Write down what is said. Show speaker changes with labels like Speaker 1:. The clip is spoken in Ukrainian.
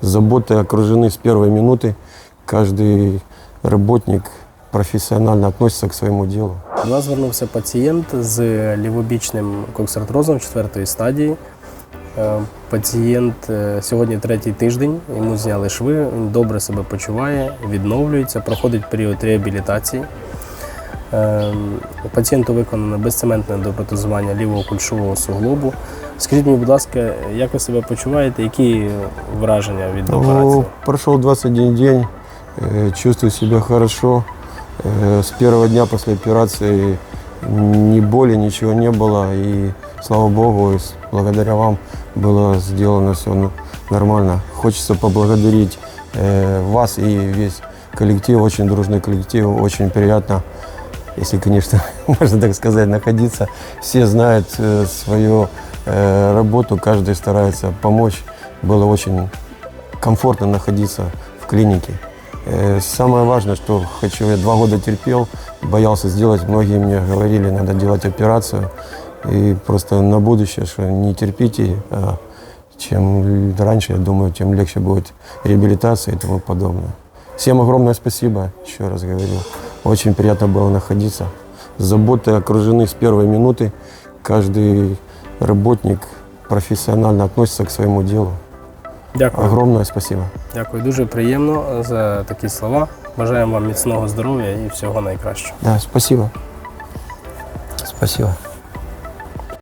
Speaker 1: с заботой окружены с первой минуты. Каждый работник профессионально относится к своему делу.
Speaker 2: До нас звернувся пацієнт з лівобічним коксартрозом четвертої стадії. Е, Пацієнт е, сьогодні третій тиждень, йому зняли шви, він добре себе почуває, відновлюється, проходить період реабілітації. Е, Пацієнту виконано безцементне допротезування лівого кульшового суглобу. Скажіть мені, будь ласка, як ви себе почуваєте? Які враження від операції?
Speaker 1: Ну, прошел 21 день, э, чувствую себя хорошо. Э, С первого дня после операции ни боли, ничего не было. И слава богу, и с- благодаря вам было сделано все нормально. Хочется поблагодарить э, вас и весь коллектив, очень дружный коллектив, очень приятно, Если, конечно, можно так сказать, находиться. Все знают э, свою э, работу, каждый старается помочь. Было очень комфортно находиться в клинике. Э, Самое важное, что хочу, я два года терпел, боялся сделать, многие мне говорили, надо делать операцию. И просто на будущее, что не терпите, а чем раньше, я думаю, тем легче будет реабилитация и тому подобное. Всем огромное спасибо, еще раз говорю. Очень приятно было находиться. С заботой окружены с первой минуты. Каждый работник профессионально относится к своему делу.
Speaker 2: Дякую.
Speaker 1: Огромное спасибо.
Speaker 2: Дякую, дуже приємно за такі слова. Бажаємо вам міцного здоров'я і всього найкращого.
Speaker 1: Да, спасибо. Спасибо.